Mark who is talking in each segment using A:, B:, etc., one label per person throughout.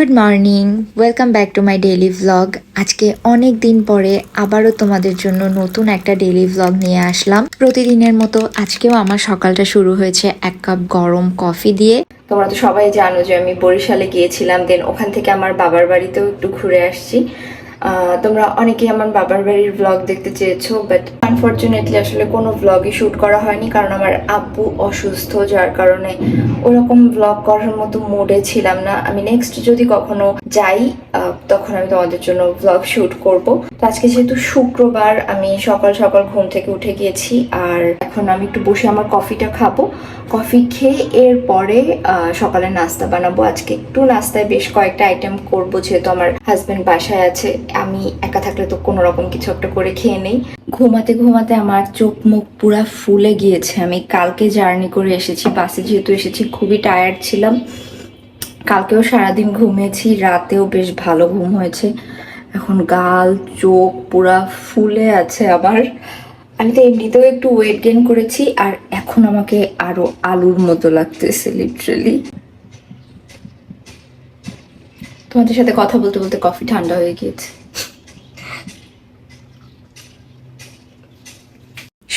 A: Good morning, welcome back to my daily vlog আজকে অনেক দিন পরে আবারও তোমাদের জন্য নতুন একটা ডেইলি ভ্লগ নিয়ে আসলাম। প্রতিদিনের মতো আজকেও আমার সকালটা শুরু হয়েছে এক কাপ গরম কফি দিয়ে। তোমরা তো সবাই জানো যে আমি বরিশালে গিয়েছিলাম দেন ওখান থেকে আমার বাবার বাড়িতেও একটু ঘুরে আসছি। তোমরা অনেকেই আমার বাবার বাড়ির ব্লগ দেখতে চেয়েছো বাট আনফর্চুনেটলি আসলে কোনো ব্লগই শ্যুট করা হয়নি, কারণ আমার আব্বু অসুস্থ, যার কারণে ওরকম ব্লগ করার মতো মুডে ছিলাম না। আমি নেক্সট যদি কখনো যাই তখন আমি তোমাদের জন্য ব্লগ শ্যুট করব। তো আজকে যেহেতু শুক্রবার, আমি সকাল সকাল ঘুম থেকে উঠে গিয়েছি আর এখন আমি একটু বসে আমার কফিটা খাব। কফি খেয়ে এরপরে সকালে নাস্তা বানাবো। আজকে একটু নাস্তায় বেশ কয়েকটা আইটেম করব, যেহেতু আমার হাজব্যান্ড বাসায় আছে। আমি একা থাকলে তো কোনো রকম কিছু একটা করে খেয়ে নেই। ঘুমাতে ঘুমাতে আমার চোখ মুখ পুরা ফুলে গিয়েছে। আমি কালকে জার্নি করে এসেছি, বাসে যেহেতু এসেছি, খুবই টায়ার্ড ছিলাম। কালকেও সারাদিন ঘুমিয়েছি, রাতেও বেশ ভালো ঘুম হয়েছে। এখন গাল, চোখ পুরা ফুলে আছে আবার আমি তো এমনিতেও একটু ওয়েট গেন করেছি, আর এখন আমাকে আরও আলুর মতো লাগতেছে লিটারেলি তোমাদের সাথে কথা বলতে বলতে কফি ঠান্ডা হয়ে গিয়েছে।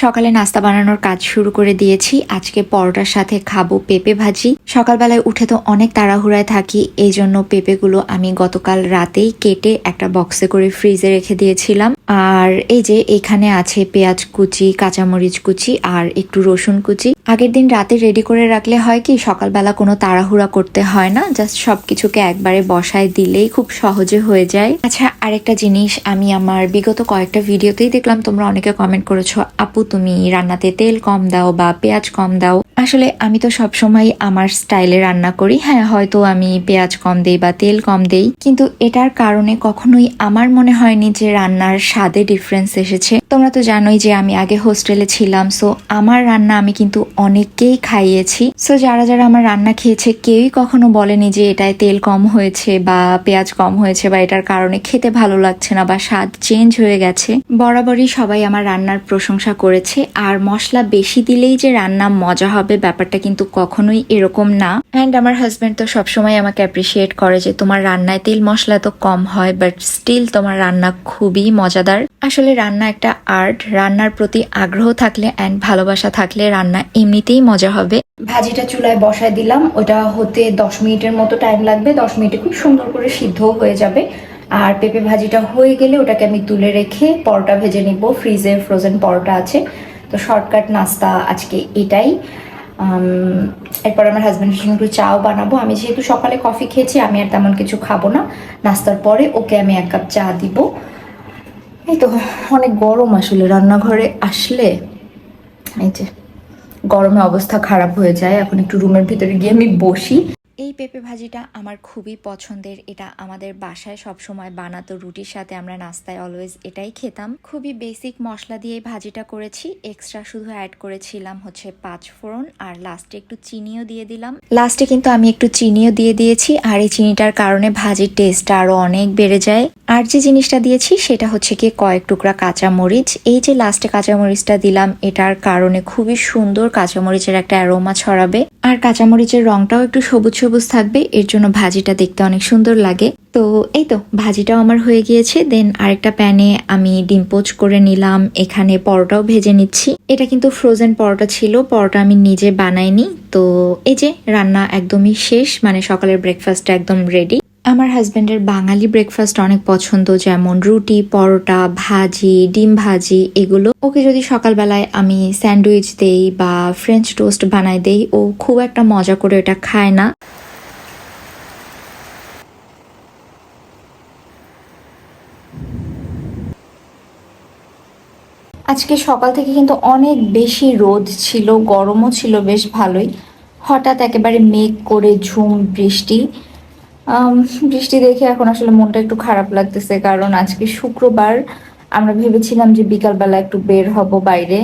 A: সকালে নাস্তা বানানোর কাজ শুরু করে দিয়েছি। আজকে পরোটার সাথে খাব পেঁপে ভাজি। সকালবেলায় উঠে তো অনেক তাড়াহুড়ায় থাকি এই জন্য পেঁপেগুলো আমি গতকাল রাতেই কেটে একটা বক্সে করে ফ্রিজে রেখে দিয়েছিলাম। আর এই যে এখানে আছে পেঁয়াজ কুচি, কাঁচামরিচ কুচি আর একটু রসুন কুচি। আগের দিন রাতে রেডি করে রাখলে হয় কি, সকালবেলা কোনো তাড়াহুড়া করতে হয় না। জাস্ট সবকিছুকে একবারে বসায় দিলেই খুব সহজে হয়ে যায়। আচ্ছা আরেকটা জিনিস আমি আমার বিগত কয়েকটা ভিডিওতেই দেখলাম, তোমরা অনেকে কমেন্ট করেছ, আপু, তুমি রান্নাতে তেল কম দাও বা পেঁয়াজ কম দাও। আসলে আমি তো সবসময় আমার স্টাইলে রান্না করি। হ্যাঁ হয়তো আমি পেঁয়াজ কম দেই বা তেল কম দেই, কিন্তু এটার কারণে কখনোই আমার মনে হয়নি যে রান্নার স্বাদে ডিফারেন্স এসেছে। তোমরা তো জানোই যে আমি আগে হোস্টেলে ছিলাম সো আমার রান্না আমি কিন্তু অনেককেই খাইয়েছি। সো যারা যারা আমার রান্না খেয়েছে, কেউই কখনো বলেনি যে এটায় তেল কম হয়েছে বা পেঁয়াজ কম হয়েছে বা এটার কারণে খেতে ভালো লাগছে না বা স্বাদ চেঞ্জ হয়ে গেছে। বরাবরই সবাই আমার রান্নার প্রশংসা করেছে, আর মশলা বেশি দিলেই যে রান্না মজা হবে ব্যাপারটা কিন্তু কখনোই এরকম না। অ্যান্ড আমার হাজব্যান্ড তো সবসময় আমাকে অ্যাপ্রিসিয়েট করে যে তোমার রান্নায় তেল মশলা তো কম হয় বাট স্টিল তোমার রান্না খুবই মজাদার। আসলে রান্না একটা আর্ট রান্নার প্রতি আগ্রহ থাকলে অ্যান্ড ভালোবাসা থাকলে রান্না এমনিতেই মজা হবে। ভাজিটা চুলায় বসায় দিলাম, ওটা হতে দশ মিনিটের মতো টাইম লাগবে, দশ মিনিটে খুব সুন্দর করে সিদ্ধ হয়ে যাবে। আর পেঁপে ভাজিটা হয়ে গেলে ওটাকে আমি তুলে রেখে পরোটা ভেজে নিব ফ্রিজে ফ্রোজেন পরোটা আছে। তো শর্টকাট নাস্তা আজকে এটাই। এরপর আমার হাজব্যান্ডের জন্য একটু চাও বানাবো। আমি যেহেতু সকালে কফি খেয়েছি, আমি আর তেমন কিছু খাব না। নাস্তার পরে ওকে আমি এক কাপ চা দিব। এই তো, অনেক গরম আসলে। রান্নাঘরে আসলে এই যে গরমে অবস্থা খারাপ হয়ে যায়। এখন একটু রুমের ভিতরে গিয়ে আমি বসি। এই পেঁপে ভাজিটা আমার খুবই পছন্দের। এটা আমাদের বাসায় সব সময় বানাতো রুটির সাথে আমরা নাস্তায় অলওয়েজ এটাই খেতাম। খুবই বেসিক মশলা দিয়ে ভাজিটা করেছি। এক্সট্রা শুধু অ্যাড করেছিলাম হচ্ছে পাঁচ ফোড়ন আর লাস্টে একটু চিনিও দিয়ে দিলাম। লাস্টে কিন্তু আমি একটু চিনিও দিয়ে দিয়েছি আর এই চিনিটার কারণে ভাজির টেস্টটা আরও অনেক বেড়ে যায়। আর যে জিনিসটা দিয়েছি সেটা হচ্ছে কি কয়েক টুকরা কাঁচামরিচ। এই যে লাস্টে কাঁচামরিচটা দিলাম, এটার কারণে খুবই সুন্দর কাঁচামরিচের একটা অ্যারোমা ছড়াবে। আর কাঁচামরিচের রংটাও একটু সবুজ সবুজ থাকবে, এর জন্য ভাজিটা দেখতে অনেক সুন্দর লাগে। তো এই তো, ভাজিটাও আমার হয়ে গিয়েছে। দেন আরেকটা প্যানে আমি ডিম পোচ করে নিলাম। এখানে পরোটাও ভেজে নিচ্ছি। এটা কিন্তু ফ্রোজেন পরোটা ছিল, পরোটা আমি নিজে বানাইনি। তো এই যে, রান্না একদমই শেষ মানে সকালের ব্রেকফাস্টটা একদম রেডি আমার হাজব্যান্ডের বাঙালি ব্রেকফাস্ট অনেক পছন্দ, যেমন রুটি, পরোটা, ভাজি, ডিম ভাজি, এগুলো। ওকে যদি সকালবেলায় আমি স্যান্ডউইচ দেই বা ফ্রেঞ্চ টোস্ট বানাই দেই, ও খুব একটা মজা করে এটা খায় না। আজকে সকাল থেকে কিন্তু অনেক বেশি রোদ ছিল, গরমও ছিল বেশ ভালোই। হঠাৎ একেবারে মেঘ করে ঝুম বৃষ্টি। বৃষ্টি দেখে এখন আসলে মনটা একটু খারাপ লাগতেছে, কারণ আজকে শুক্রবার আমরা ভেবেছিলাম যে বিকালবেলা একটু বের হব বাইরে।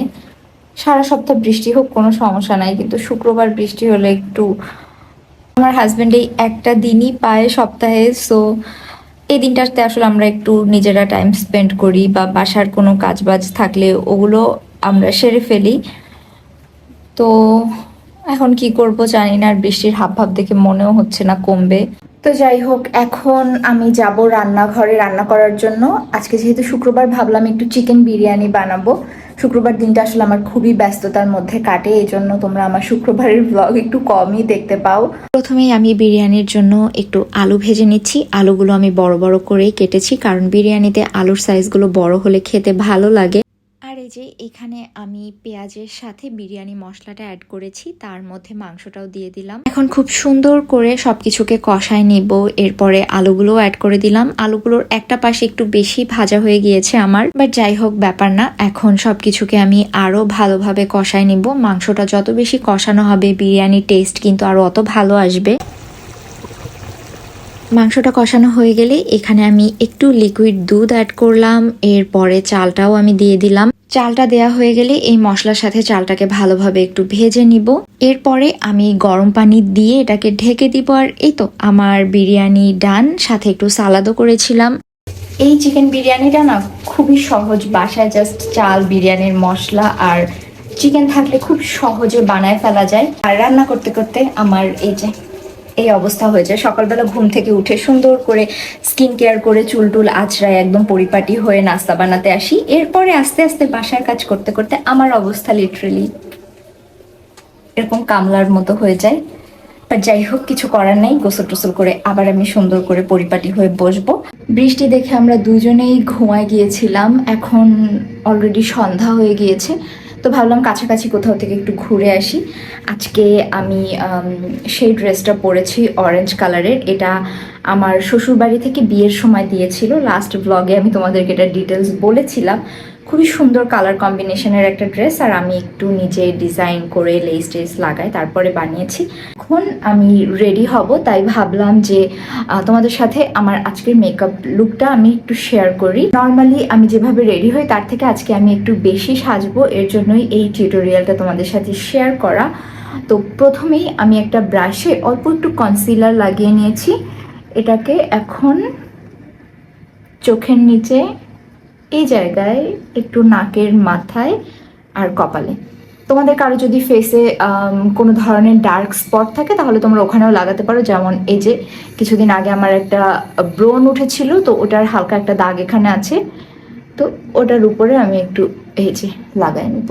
A: সারা সপ্তাহ বৃষ্টি হোক, কোনো সমস্যা নাই, কিন্তু শুক্রবার বৃষ্টি হলে একটু আমার হাজবেন্ড এই একটা দিনই পায় সপ্তাহে সো এই দিনটাতে আসলে আমরা একটু নিজেরা টাইম স্পেন্ড করি বা বাসার কোনো কাজ বাজ থাকলে ওগুলো আমরা সেরে ফেলি। তো এখন কি করব জানি না, আর বৃষ্টির হাব ভাব দেখে মনেও হচ্ছে না কমবে। তো যাই হোক, এখন আমি যাব রান্নাঘরে রান্না করার জন্য। আজকে যেহেতু শুক্রবার, ভাবলাম একটু চিকেন বিরিয়ানি বানাবো। শুক্রবার দিনটা আসলে আমার খুবই ব্যস্ততার মধ্যে কাটে এই জন্য তোমরা আমার শুক্রবারের ব্লগ একটু কমই দেখতে পাও। প্রথমেই আমি বিরিয়ানির জন্য একটু আলু ভেজে নিচ্ছি। আলুগুলো আমি বড় বড় করেই কেটেছি, কারণ বিরিয়ানিতে আলুর সাইজগুলো বড় হলে খেতে ভালো লাগে। যে এখানে আমি পেঁয়াজের সাথে বিরিয়ানি মশলাটা অ্যাড করেছি, তার মধ্যে মাংসটাও দিয়ে দিলাম। এখন খুব সুন্দর করে সবকিছুকে কষায় নিব, এরপরে আলুগুলো অ্যাড করে দিলাম। আলুগুলোর একটা পাশে একটু বেশি ভাজা হয়ে গিয়েছে আমার বাট যাই হোক, ব্যাপার না। এখন সবকিছুকে আমি আরও ভালোভাবে কষায় নিব। মাংসটা যত বেশি কষানো হবে, বিরিয়ানির টেস্ট কিন্তু আরও অত ভালো আসবে। মাংসটা কষানো হয়ে গেলে এখানে আমি একটু লিকুইড দুধ অ্যাড করলাম। এরপরে চালটাও আমি দিয়ে দিলাম। চালটা দেয়া হয়ে গেলে এই মশলার সাথে চালটাকে ভালোভাবে একটু ভেজে নিব। এরপরে আমি গরম পানি দিয়ে এটাকে ঢেকে দিব। আর এই তো, আমার বিরিয়ানি ডান সাথে একটু সালাদও করেছিলাম। এই চিকেন বিরিয়ানিটা না খুবই সহজ বাসায় জাস্ট চাল, বিরিয়ানির মশলা আর চিকেন থাকলে খুব সহজে বানায় ফেলা যায়। আর রান্না করতে করতে আমার এই যে এই অবস্থা হয়ে যায়। সকালবেলা ঘুম থেকে উঠে সুন্দর করে স্কিন কেয়ার করে চুল টুল আঁচড়ায় একদম পরিপাটি হয়ে নাস্তা বানাতে আসি। এরপরে আস্তে আস্তে বাসার কাজ করতে করতে আমার অবস্থা লিটারেলি এরকম কামলার মতো হয়ে যায়। বাট যাই হোক, কিছু করার নাই। গোসল টোসল করে আবার আমি সুন্দর করে পরিপাটি হয়ে বসবো। বৃষ্টি দেখে আমরা দুজনেই ঘুমায় গিয়েছিলাম। এখন অলরেডি সন্ধ্যা হয়ে গিয়েছে। তো ভাবলাম কাছাকাছি কোথাও থেকে একটু ঘুরে আসি। আজকে আমি সেই ড্রেসটা পরেছি অরেঞ্জ কালারের এটা আমার শ্বশুরবাড়ি থেকে বিয়ের সময় দিয়েছিল। লাস্ট ব্লগে আমি তোমাদেরকে এটা ডিটেলস বলেছিলাম। খুবই সুন্দর কালার কম্বিনেশনের একটা ড্রেস আর আমি একটু নিজে ডিজাইন করে লেস টেস লাগাই, তারপরে বানিয়েছি। এখন আমি রেডি হব, তাই ভাবলাম যে তোমাদের সাথে আমার আজকের মেকআপ লুকটা আমি একটু শেয়ার করি। নর্মালি আমি যেভাবে রেডি হই, তার থেকে আজকে আমি একটু বেশি সাজবো, এর জন্যই এই টিউটোরিয়ালটা তোমাদের সাথে শেয়ার করা। তো প্রথমেই আমি একটা ব্রাশে অল্প একটু কনসিলার লাগিয়ে নিয়েছি। এটাকে এখন চোখের নিচে এই জায়গায় একটু নাকের মাথায় আর কপালে। তোমাদের কারও যদি ফেসে কোনো ধরনের ডার্ক স্পট থাকে, তাহলে তোমরা ওখানেও লাগাতে পারো। যেমন এই যে, কিছুদিন আগে আমার একটা ব্রোন উঠেছিল, তো ওটার হালকা একটা দাগ এখানে আছে। তো ওটার উপরে আমি একটু এই যে লাগাই নেব।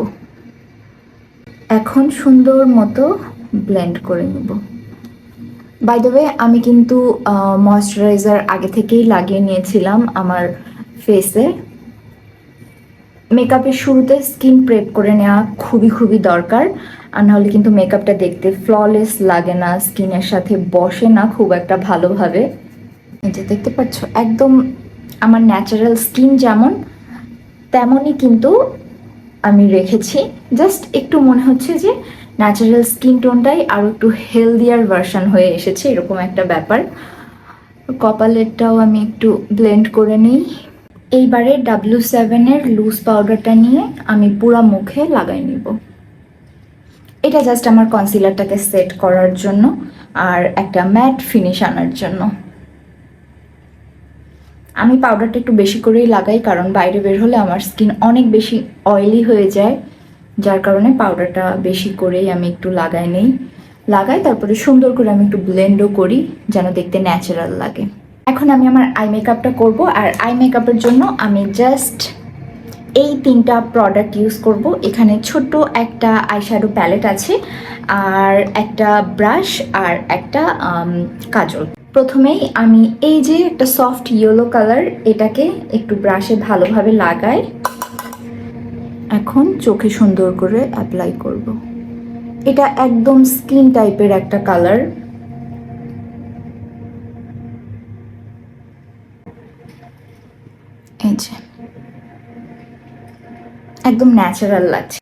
A: এখন সুন্দর মতো ব্লেন্ড করে নেব। বাই দ্য আমি কিন্তু ময়শ্চারাইজার আগে থেকেই লাগিয়ে নিয়েছিলাম আমার ফেসে মেকআপের শুরুতে স্কিন প্রেপ করে নেওয়া খুবই খুবই দরকার। আর নাহলে কিন্তু মেকআপটা দেখতে ফ্ললেস লাগে না, স্কিনের সাথে বসে না খুব একটা ভালোভাবে। যে দেখতে পাচ্ছ, একদম আমার ন্যাচারাল স্কিন যেমন, তেমনই কিন্তু আমি রেখেছি। জাস্ট একটু মনে হচ্ছে যে ন্যাচারাল স্কিন টোনটাই আরও একটু হেলদিয়ার ভার্সন হয়ে এসেছে, এরকম একটা ব্যাপার। কপালেরটাও আমি একটু ব্লেন্ড করে নিই। এইবারে ডাব্লিউ সেভেনের লুজ পাউডারটা নিয়ে আমি পুরা মুখে লাগাই নিব। এটা জাস্ট আমার কনসিলারটাকে সেট করার জন্য আর একটা ম্যাট ফিনিশ আনার জন্য। আমি পাউডারটা একটু বেশি করেই লাগাই কারণ বাইরে বের হলে আমার স্কিন অনেক বেশি অয়েলি হয়ে যায়, যার কারণে পাউডারটা বেশি করেই আমি একটু লাগাই নেই। লাগাই তারপরে সুন্দর করে আমি একটু ব্লেন্ডও করি যেন দেখতে ন্যাচারাল লাগে। এখন আমি আমার আই মেকআপটা করব, আর আই মেকআপের জন্য আমি জাস্ট এই তিনটা প্রোডাক্ট ইউজ করব। এখানে ছোট্ট একটা আইশ্যাডো প্যালেট আছে, আর একটা ব্রাশ আর একটা কাজল। প্রথমেই আমি এই যে একটা সফট ইয়েলো কালার এটাকে একটু ব্রাশে ভালোভাবে লাগাই। এখন চোখে সুন্দর করে অ্যাপ্লাই করব। এটা একদম স্কিন টাইপের একটা কালার এই যে একদম ন্যাচারাল লাগছে।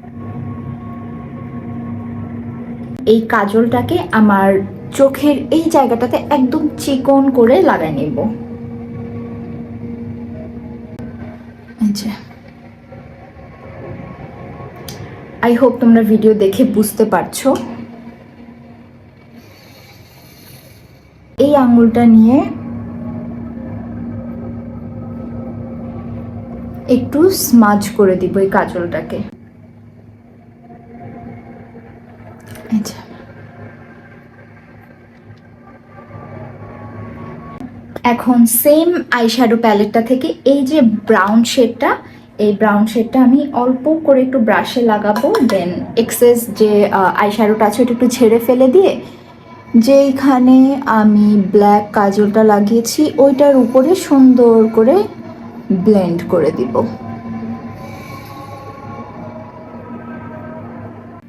A: এই কাজলটাকে আমার চোখের এই জায়গাটাতে একদম চিকন করে লাগাই নেব। যে। আই হোপ তোমরা ভিডিও দেখে বুঝতে পারছ। এই আঙুলটা নিয়ে একটু স্মাজ করে দিব এই কাজলটাকে। এখন সেম আই শ্যাডো প্যালেটটা থেকে এই যে ব্রাউন শেডটা এই ব্রাউন শেডটা আমি অল্প করে একটু ব্রাশে লাগাবো দেন এক্সেস যে আই শ্যাডোটা আছে ওটা একটু ঝেড়ে ফেলে দিয়ে যেইখানে আমি ব্ল্যাক কাজলটা লাগিয়েছি, ওইটার উপরে সুন্দর করে ব্লেন্ড করে দিব।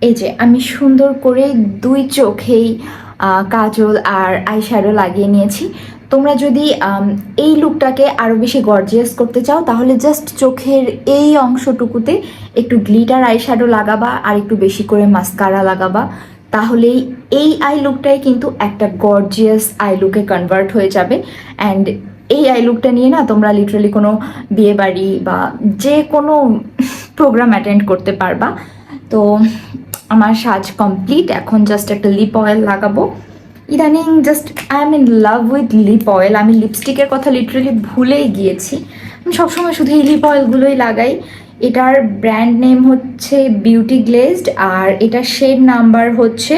A: এই যে, আমি সুন্দর করে দুই চোখেই কাজল আর আইশ্যাডো লাগিয়ে নিয়েছি। তোমরা যদি এই লুকটাকে আরও বেশি গর্জিয়াস করতে চাও, তাহলে জাস্ট চোখের এই অংশটুকুতে একটু গ্লিটার আইশ্যাডো লাগাবা আর একটু বেশি করে মাস্কারা লাগাবা। তাহলেই এই আই লুকটাই কিন্তু একটা গর্জিয়াস আই লুকে কনভার্ট হয়ে যাবে। অ্যান্ড এই আই লুকটা নিয়ে না তোমরা লিটারালি কোনো বিয়ে বাড়ি বা যে কোনো প্রোগ্রাম অ্যাটেন্ড করতে পারবা। তো আমার সাজ কমপ্লিট এখন জাস্ট একটা লিপ অয়েল লাগাবো। ইদানিং just I am in love with lip oil আমি লিপস্টিকের কথা লিটারালি ভুলেই গিয়েছি। আমি সবসময় শুধু এই লিপ অয়েলগুলোই লাগাই। এটার ব্র্যান্ড নেম হচ্ছে বিউটি গ্লেজড আর এটার শেড নাম্বার হচ্ছে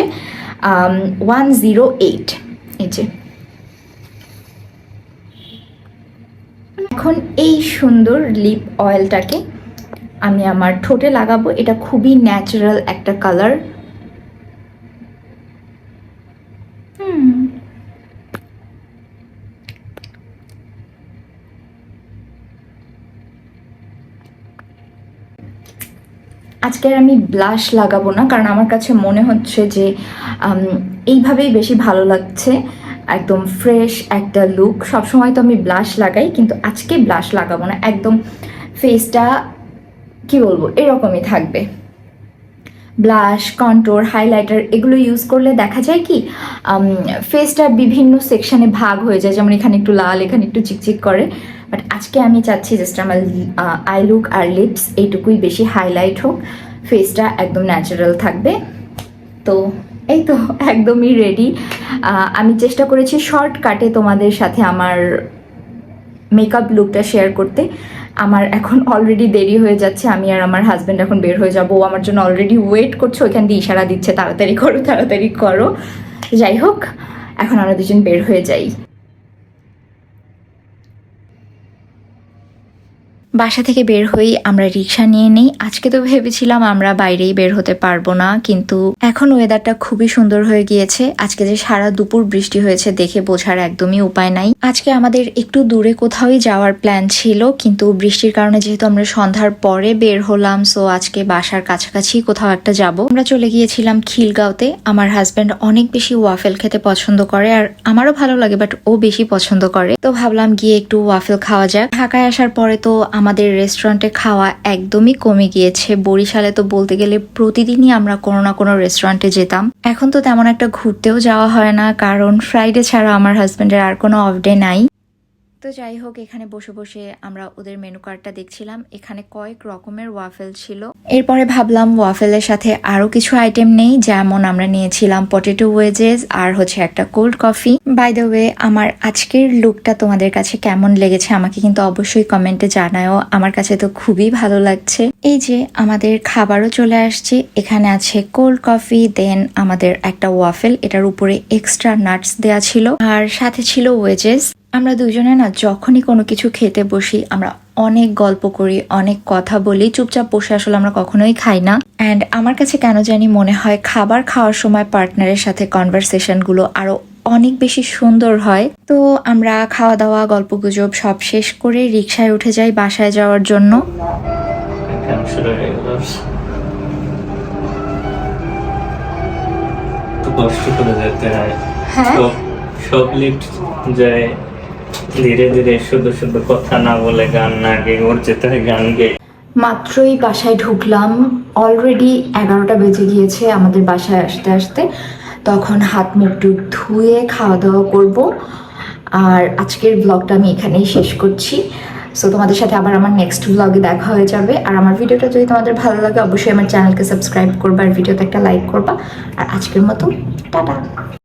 A: ওয়ান জিরো এইট এই যে। এখন এই সুন্দর লিপ অয়েলটাকে আমি আমার ঠোঁটে লাগাবো। এটা খুবই ন্যাচারাল একটা কালার আজকে আমি ব্লাশ লাগাবো না, কারণ আমার কাছে মনে হচ্ছে যে এইভাবেই বেশি ভালো লাগছে। একদম ফ্রেশ একটা লুক সবসময় তো আমি ব্লাশ লাগাই, কিন্তু আজকে ব্লাশ লাগাবো না। একদম ফেসটা কি বলব, এরকমই থাকবে। ব্লাশ কন্ট্রোর হাইলাইটার এগুলো ইউজ করলে দেখা যায় কি ফেসটা বিভিন্ন সেকশানে ভাগ হয়ে যায়। যেমন এখানে একটু লাল, এখানে একটু চিকচিক করে। বাট আজকে আমি চাচ্ছি জাস্ট আমার আই লুক আর লিপস এইটুকুই বেশি হাইলাইট হোক। ফেসটা একদম ন্যাচারাল থাকবে। তো এই তো একদমই রেডি আমি চেষ্টা করেছি শর্টকাটে তোমাদের সাথে আমার মেকআপ লুকটা শেয়ার করতে। আমার এখন অলরেডি দেরি হয়ে যাচ্ছে, আমি আর আমার হাজব্যান্ড এখন বের হয়ে যাব। আমার জন্য অলরেডি ওয়েট করছ, ওইখান দিয়ে ইশারা দিচ্ছে, তাড়াতাড়ি করো তাড়াতাড়ি করো। যাই হোক, এখন আমরা দুজন বের হয়ে যাই। বাসা থেকে বের হই আমরা রিক্সা নিয়ে নেই। আজকে তো ভেবেছিলাম আমরা বাইরেই বের হতে পারব না, কিন্তু এখন ওয়েদারটা খুবই সুন্দর হয়ে গিয়েছে। আজকে যে সারা দুপুর বৃষ্টি হয়েছে দেখে বোঝার একদমই উপায় নাই। আজকে আমাদের একটু দূরে কোথাওই যাওয়ার প্ল্যান ছিল, কিন্তু বৃষ্টির কারণে যেহেতু আমরা সন্ধ্যার পরে বের হলাম সো আজকে বাসার কাছাকাছি কোথাও একটা যাব। আমরা চলে গিয়েছিলাম খিলগাঁওতে। আমার হাজব্যান্ড অনেক বেশি ওয়াফেল খেতে পছন্দ করে, আর আমারও ভালো লাগে বাট ও বেশি পছন্দ করে। তো ভাবলাম গিয়ে একটু ওয়াফেল খাওয়া যাক। ঢাকায় আসার পরে তো আমাদের রেস্টুরেন্টে খাওয়া একদমই কমে গিয়েছে। বরিশালে তো বলতে গেলে প্রতিদিনই আমরা কোনো না কোনো রেস্টুরেন্টে যেতাম। এখন তো তেমন একটা ঘুরতেও যাওয়া হয় না, কারণ ফ্রাইডে ছাড়া আমার হাজব্যান্ডের আর কোনো অফ ডে নাই। তো যাই হোক, এখানে বসে বসে আমরা ওদের মেনু কার্ডটা দেখছিলাম। এখানে কয়েক রকমের ওয়াফেল ছিল। এরপরে ভাবলাম ওয়াফেলের সাথে আরও কিছু আইটেম নেই, যেমন আমরা নিয়েছিলাম পটেটো ওয়েজেস আর হচ্ছে একটা cold coffee by the way আমার আজকের লুকটা তোমাদের কাছে কেমন লেগেছে আমাকে কিন্তু অবশ্যই কমেন্টে জানাও আমার কাছে তো খুবই ভালো লাগছে। এই যে আমাদের খাবারও চলে আসছে। এখানে আছে কোল্ড কফি দেন আমাদের একটা ওয়াফেল এটার উপরে এক্সট্রা নাটস দেয়া ছিল। আর সাথে ছিল ওয়েজেস আমরা দুজনে না যখনই কোনো কিছু খেতে বসি আমরা অনেক গল্প করি অনেক কথা বলি। চুপচাপ বসে আসলে আমরা কখনোই খাই না। অ্যান্ড আমার কাছে কেন জানি মনে হয় খাবার খাওয়ার সময় পার্টনারের সাথে কনভারসেশনগুলো আরও অনেক বেশি সুন্দর হয়। তো আমরা খাওয়া দাওয়া গল্প গুজব সব শেষ করে রিক্সায় উঠে যাই বাসায় যাওয়ার জন্য।
B: হয়ে কষ্ট করে যেতে সব লিফট যায়। ধীরে ধীরে শুধু শুধু কথা না বলে গান না গেয়ে, ওর যেতে হয় গান গেয়ে।
A: মাত্রই বাসায় ঢুকলাম। অলরেডি এগারোটা বেজে গিয়েছে আমাদের বাসায় আসতে আসতে। তখন হাত মুখ টুক ধুয়ে খাওয়া দাওয়া করব। আর আজকের ব্লগটা আমি এখানেই শেষ করছি। সো তোমাদের সাথে আবার আমার নেক্সট ব্লগে দেখা হয়ে যাবে। আর আমার ভিডিওটা যদি তোমাদের ভালো লাগে, অবশ্যই আমার চ্যানেলকে সাবস্ক্রাইব করবা আর ভিডিওতে একটা লাইক করবা। আর আজকের মতো, টাটা।